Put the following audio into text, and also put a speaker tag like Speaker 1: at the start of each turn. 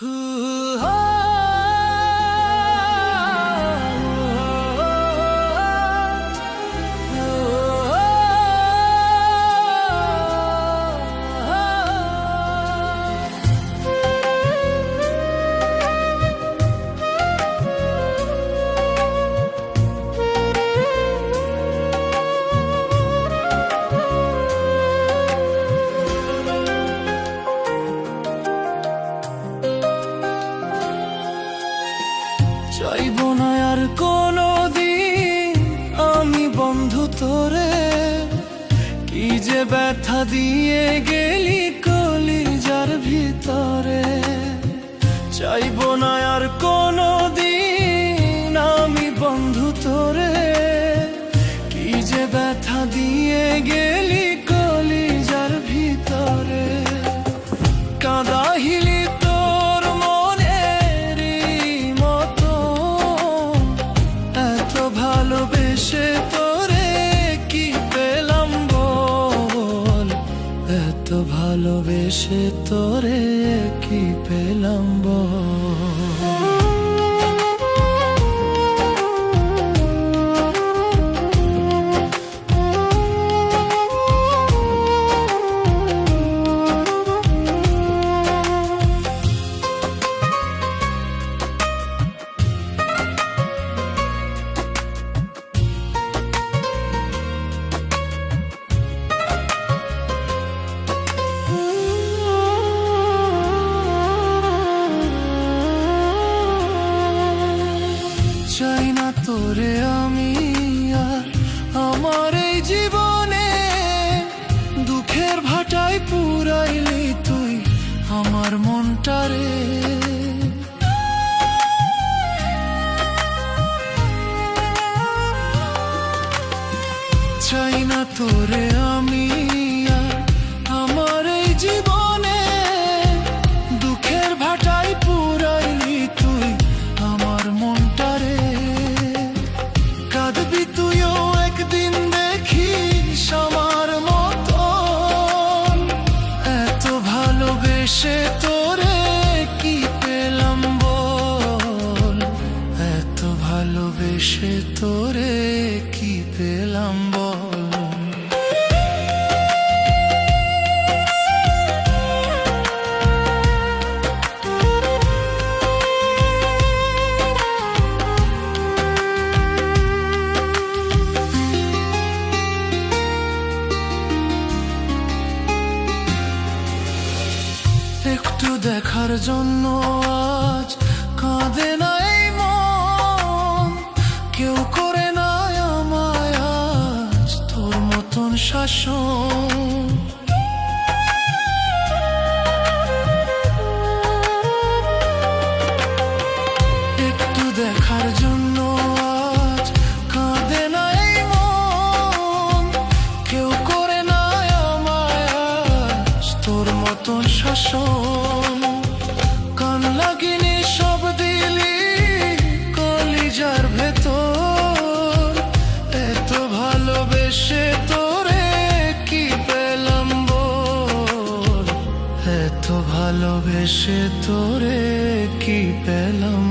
Speaker 1: চাইব কোনো দিন আমি বন্ধু তোরে, কি যে ব্যথা দিয়ে গেলি কলিজার ভিতরে। চাইব না আর কোনো দিন আমি বন্ধু তোরে, কি যে ব্যথা দিয়ে গেলি কলিজার ভিতরে। কাদাহিলি ভালোবেসে তোরে কি পেলাম বল? তোরে আমি আর আমার এই জীবনে দুঃখের ভাটায় পুরাইলি তুই আমার মনটারে চাই না তোরে আমি দেখার জন্য আজ কাঁদে নাই মন। কেউ করে নাই আমায় তোর মতন শাসন। একটু দেখার জন্য ভালোবেসে তোরে কি পেলাম